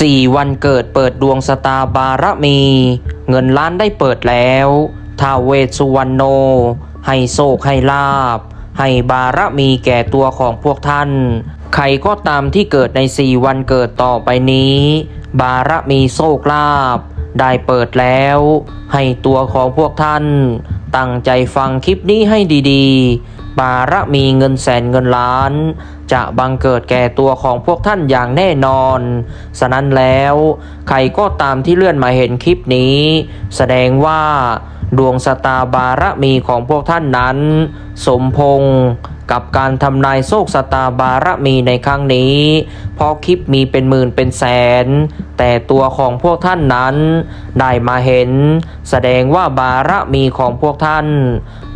สี่วันเกิดเปิดดวงสตาบารมี เงินล้านได้เปิดแล้วท้าเวสุวรรณโน ให้โชคให้ลาบ ให้บารมีแก่ตัวของพวกท่าน ใครก็ตามที่เกิดในสี่วันเกิดต่อไปนี้ บารมีโชคลาบ ได้เปิดแล้ว ให้ตัวของพวกท่าน ตั้งใจฟังคลิปนี้ให้ดีๆ บารมีเงินแสนเงินล้าน จะบังเกิดแก่ตัวของพวกท่านอย่างแน่นอน ฉะนั้นแล้ว ใครก็ตามที่เลื่อนมาเห็นคลิปนี้ แสดงว่า ดวงสตาบารมีของพวกท่านนั้น สมพงษ์ กับการทำนายโชคชะตาบารมีในครั้งนี้ เพราะคลิปมีเป็นหมื่นเป็นแสน แต่ตัวของพวกท่านนั้น ได้มาเห็น แสดงว่าบารมีของพวกท่าน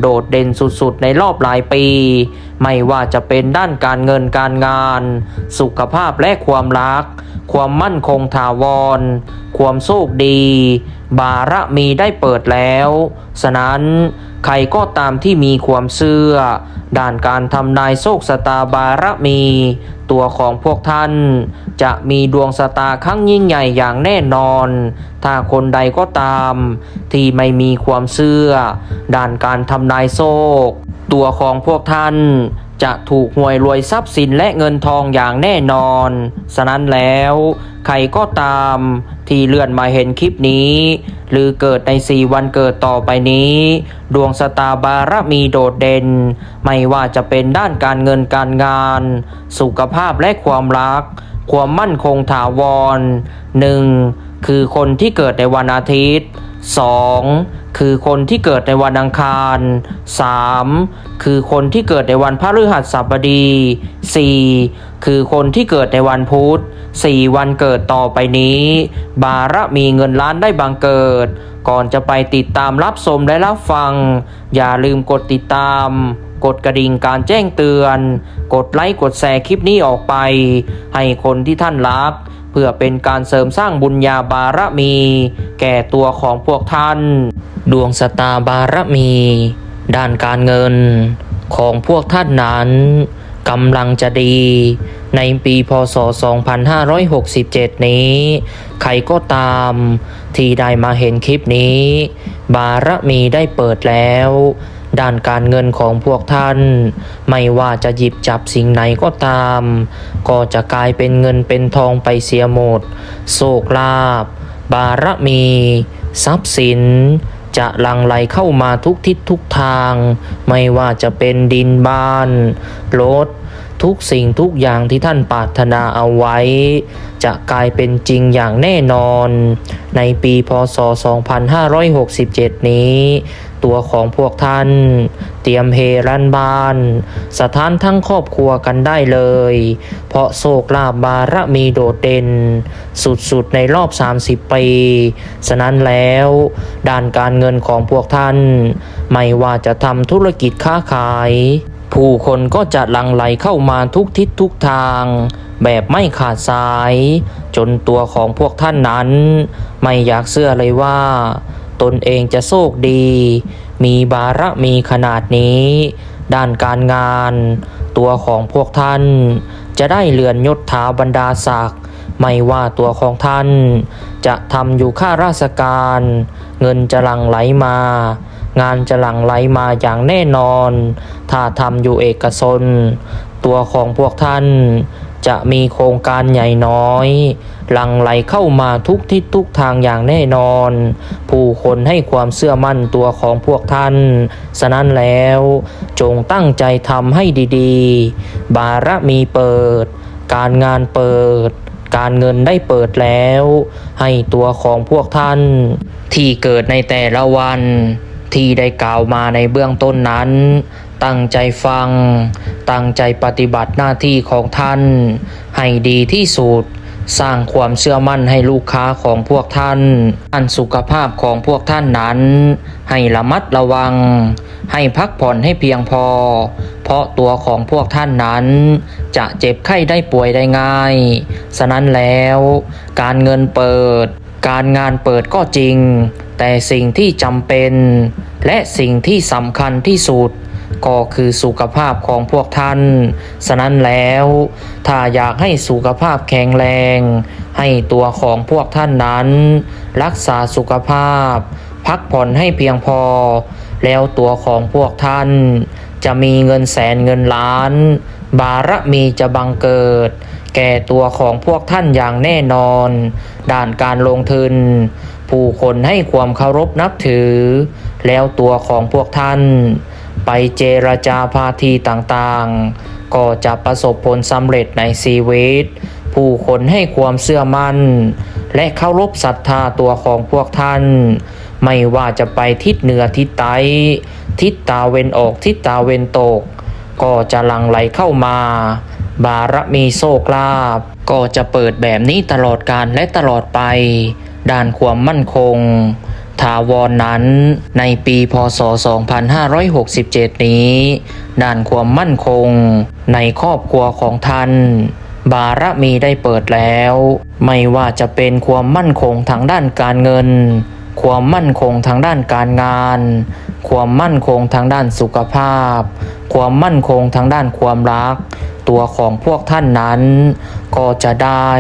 โดดเด่นสุดๆในรอบหลายปี ไม่ว่าจะเป็นด้านการเงินการงาน สุขภาพและความรัก ความมั่นคงถาวร ความโชคดี บารมีได้เปิดแล้ว ฉะนั้นใครก็ตามที่มีความเชื่อ ด้านการทำนายโชคสตาบารมี ตัวของพวกท่าน จะมีดวงสตาครั้งยิ่งใหญ่อย่างแน่นอน ถ้าคนใดก็ตาม ที่ไม่มีความเชื่อ ด้านการทำนายโชค ตัวของพวกท่าน จะถูกหวยรวยทรัพย์สินและเงินทองอย่างแน่นอน ฉะนั้นแล้ว ใครก็ตามที่เลื่อนมาเห็นคลิปนี้ หรือเกิดในสี่วันเกิดต่อไปนี้ ดวงสตาบารมีโดดเด่น ไม่ว่าจะเป็นด้านการเงินการงาน สุขภาพและความรัก ความมั่นคงถาวร 1. คือคนที่เกิดในวันอาทิตย์ 2. คือคนที่เกิดในวันอังคาร 3. คือคนที่เกิดในวันพฤหัสบดี 4. คือคนที่เกิดในวันพุธ 4 วันเกิดต่อไปนี้ บารมีเงินล้านได้บังเกิด ก่อนจะไปติดตามรับชมและรับฟัง อย่าลืมกดติดตาม กดกระดิ่งการแจ้งเตือน กดไลค์กดแชร์คลิปนี้ออกไป ให้คนที่ท่านรัก เพื่อเป็นการเสริมสร้างบุญญาบารมี แก่ตัวของพวกท่าน ดวงสตาบารมี ด้านการเงิน ของพวกท่านนั้นกำลังจะดี ในปีพศ 2567 นี้ ใครก็ตามที่ได้มาเห็นคลิปนี้ บารมีได้เปิดแล้ว ด้านการเงินของพวกท่าน ไม่ว่าจะหยิบจับสิ่งไหนก็ตาม ก็จะกลายเป็นเงินเป็นทองไปเสียหมดโศกลาบบารมี ทรัพย์สิน จะลังไหลเข้ามาทุกทิศทุกทาง ไม่ว่าจะเป็นดินบ้าน รถ ทุกสิ่งทุกอย่างที่ท่านปรารถนาเอาไว้ จะกลายเป็นจริงอย่างแน่นอน ในปีพศ 2567 นี้ ตัวของพวกท่าน เตรียมเฮรันบาน สถานทั้งครอบครัวกันได้เลย เพราะโศกลาบบารมีโดดเด่น สุดๆในรอบ 30 ปี ฉะนั้นแล้ว ด้านการเงินของพวกท่าน ไม่ว่าจะทำธุรกิจค้าขาย ผู้คนก็จะหลั่งไหลเข้ามาทุกทิศทุกทางแบบไม่ขาดสาย จนตัวของพวกท่านนั้น ไม่อยากเชื่อเลยว่า ตนเองจะโชคดี มีบารมีขนาดนี้ ด้านการงาน ตัวของพวกท่าน จะได้เลื่อนยศถาบรรดาศักดิ์ไม่ว่าตัวของท่าน จะทำอยู่ข้าราชการ เงินจะหลั่งไหลมา งานจะหลั่งไหลมาอย่างแน่นอน ถ้าทำอยู่เอกชน ตัวของพวกท่าน จะมีโครงการใหญ่น้อย หลั่งไหลเข้ามาทุกทิศทุกทางอย่างแน่นอน ผู้คนให้ความเชื่อมั่นตัวของพวกท่าน ฉะนั้นแล้วจงตั้งใจทำให้ดีๆ บารมีเปิด การงานเปิด การเงินได้เปิดแล้ว ให้ตัวของพวกท่าน ที่เกิดในแต่ละวัน ที่ได้กล่าวมาในเบื้องต้นนั้น ตั้งใจฟัง ตั้งใจปฏิบัติหน้าที่ของท่าน ให้ดีที่สุด สร้างความเชื่อมั่นให้ลูกค้าของพวกท่านอันสุขภาพของพวกท่านนั้น ให้ระมัดระวัง ให้พักผ่อนให้เพียงพอ เพราะตัวของพวกท่านนั้น จะเจ็บไข้ได้ป่วยได้ง่าย ฉะนั้นแล้ว การเงินเปิด การงานเปิดก็จริง แต่สิ่งที่จำเป็น และสิ่งที่สำคัญที่สุด ก็คือสุขภาพของพวกท่าน ฉะนั้นแล้ว ถ้าอยากให้สุขภาพแข็งแรง ให้ตัวของพวกท่านนั้น รักษาสุขภาพ พักผ่อนให้เพียงพอ แล้วตัวของพวกท่าน จะมีเงินแสนเงินล้าน บารมีจะบังเกิด แก่ตัวของพวกท่านอย่างแน่นอนด้านการลงทุนผู้คนให้ความเคารพนับถือ แล้วตัวของพวกท่าน ไปเจรจาพาทีต่างๆ ก็จะประสบผลสำเร็จในชีวิต ผู้คนให้ความเชื่อมั่น และเคารพศรัทธาตัวของพวกท่าน ไม่ว่าจะไปทิศเหนือทิศใต้ทิศตาเวนออกทิศตาเวนตก ก็จะหลั่งไหลเข้ามา บารมีโชคลาภก็จะเปิดแบบนี้ตลอดการและตลอดไป ด้านความมั่นคง ถาวรนนั้น ในปีพศ 2567 นี้ด้านความมั่นคง ในครอบครัวของท่าน บารมีได้เปิดแล้ว ไม่ว่าจะเป็นความมั่นคงทางด้านการเงิน ความมั่นคงทางด้านการงาน ความมั่นคงทางด้านสุขภาพ ความมั่นคงทางด้านความรัก ตัวของพวกท่านนั้น ก็จะได้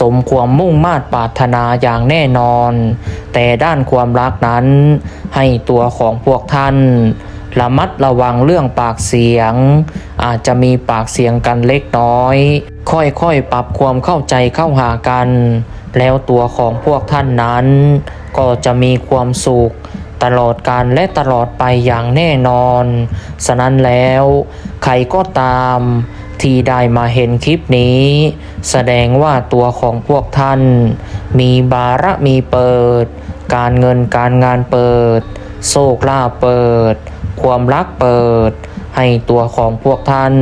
สมความมุ่งมา่ปรารถนาอย่างแน่นอน แต่ด้านความรักนั้น ให้ตัวของพวกท่านระมัดระวังเรื่องปากเสียง อาจจะมีปากเสียงกันเล็กน้อย ค่อยๆปรับความเข้าใจเข้าหากัน แล้วตัวของพวกท่านนั้น ก็จะมีความสุขตลอดการและตลอดไปอย่างแน่นอน ฉะนั้นแล้ว ใครก็ตาม ที่ได้มาเห็นคลิปนี้ แสดงว่าตัวของพวกท่าน มีบารมีเปิด การเงินการงานเปิด โชคลาภเปิด ความรักเปิด ให้ตัวของพวกท่าน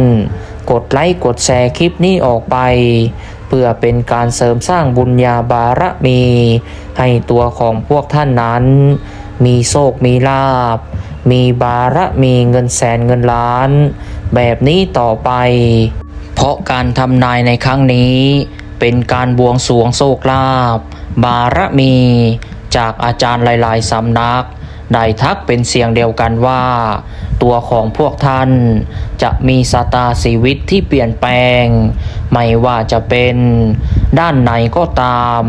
กดไลค์กดแชร์คลิปนี้ออกไป เพื่อเป็นการเสริมสร้างบุญญาบารมี ให้ตัวของพวกท่านนั้น มีโชคมีลาบ มีบารมีเงินแสนเงินล้าน แบบนี้ต่อไป เพราะการทำนายในครั้งนี้ เป็นการบวงสรวงโชคลาภบารมีจากอาจารย์หลาย ๆ สำนักได้ทักเป็นเสียงเดียวกันว่า ตัวของพวกท่าน จะมีสตาชีวิตที่เปลี่ยนแปลง ไม่ว่าจะเป็น ด้านไหนก็ตาม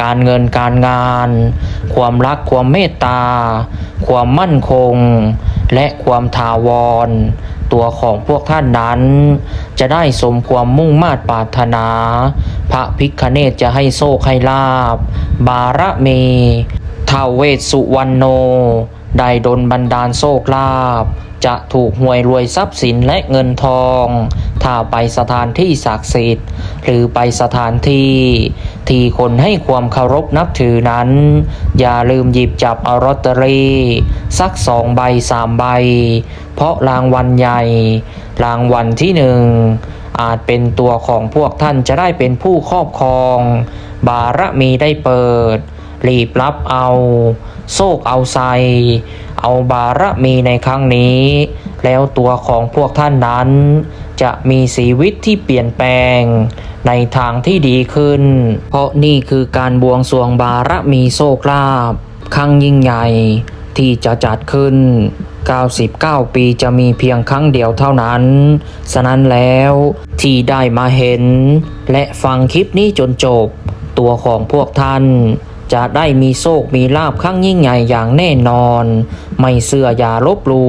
การเงินการงาน ความรักความเมตตา ความมั่นคง และความถาวร ตัวของพวกท่านนั้น จะได้สมความมุ่งมา่ปรารถนา พระพิคเนตจะให้โชคให้ลาบ บารมี ท้าวเวสสุวรรณโน ได้ดลบันดาลโชคลาภจะถูกหวยรวยทรัพย์สินและเงินทอง ถ้าไปสถานที่ศักดิ์สิทธิ์ หรือไปสถานที่ ที่คนให้ความเคารพนับถือนั้น อย่าลืมหยิบจับเอาลอตเตอรี่สักสองใบสามใบ เพราะรางวัลใหญ่ รางวัลที่หนึ่งอาจเป็นตัวของพวกท่านจะได้เป็นผู้ครอบครอง บารมีได้เปิด รีบรับเอาโชคเอาไซ เอาบารมีในครั้งนี้ แล้วตัวของพวกท่านนั้น จะมีชีวิตที่เปลี่ยนแปลง ในทางที่ดีขึ้น เพราะนี่คือการบวงสรวงบารมีโชคลาภครั้งยิ่งใหญ่ที่จะจัดขึ้น 99 ปีจะมีเพียงครั้งเดียวเท่านั้น ฉะนั้นแล้วที่ได้มาเห็น และฟังคลิปนี้จนจบ ตัวของพวกท่าน จะได้มีโชคมีลาบครั้งยิ่งใหญ่อย่างแน่นอน ไม่เสื่ออย่าลบหลู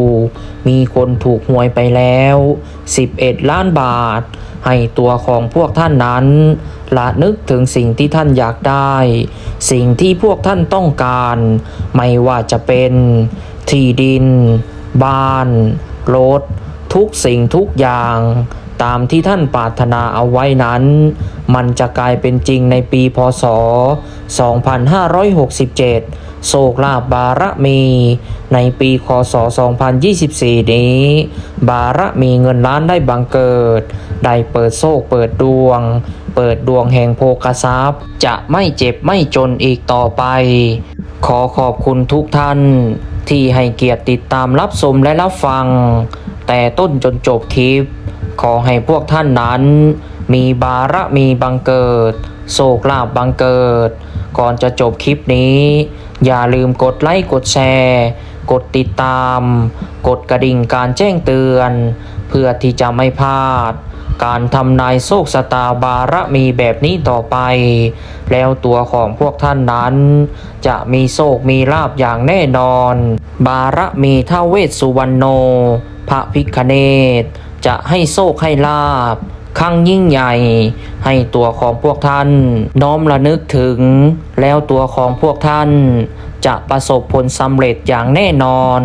มีคนถูกหวยไปแล้ว 11 ล้านบาท ให้ตัวของพวกท่านนั้นละนึกถึงสิ่งที่ท่านอยากได้ สิ่งที่พวกท่านต้องการ ไม่ว่าจะเป็นที่ดิน บ้าน รถ ทุกสิ่งทุกอย่าง ตามที่ท่านปรารถนาเอาไว้นั้น มันจะกลายเป็นจริงในปีพศ 2567 โศกลาบบารมี ในปีคศ 2024 นี้ บารมีเงินล้านได้บังเกิด ได้เปิดโศกเปิดดวง เปิดดวงแห่งโภคทรัพย์ จะไม่เจ็บไม่จนอีกต่อไป ขอขอบคุณทุกท่าน ที่ให้เกียรติติดตามรับชมและรับฟัง แต่ต้นจนจบคลิป ขอให้พวกท่านนั้น มีบารมีบังเกิด โศกลาบบังเกิด ก่อนจะจบคลิปนี้ อย่าลืมกดไลค์กดแชร์ กดติดตาม กดกระดิ่งการแจ้งเตือน เพื่อที่จะไม่พลาด การทำนายโชคชะตาบารมีแบบนี้ต่อไป แล้วตัวของพวกท่านนั้น จะมีโชคมีลาบอย่างแน่นอน บารมีท้าวเวสสุวรรณโน พระพิคเนต จะให้โชคให้ลาบครั้งยิ่งใหญ่ ให้ตัวของพวกท่าน น้อมระนึกถึง แล้วตัวของพวกท่าน จะประสบผลสำเร็จอย่างแน่นอน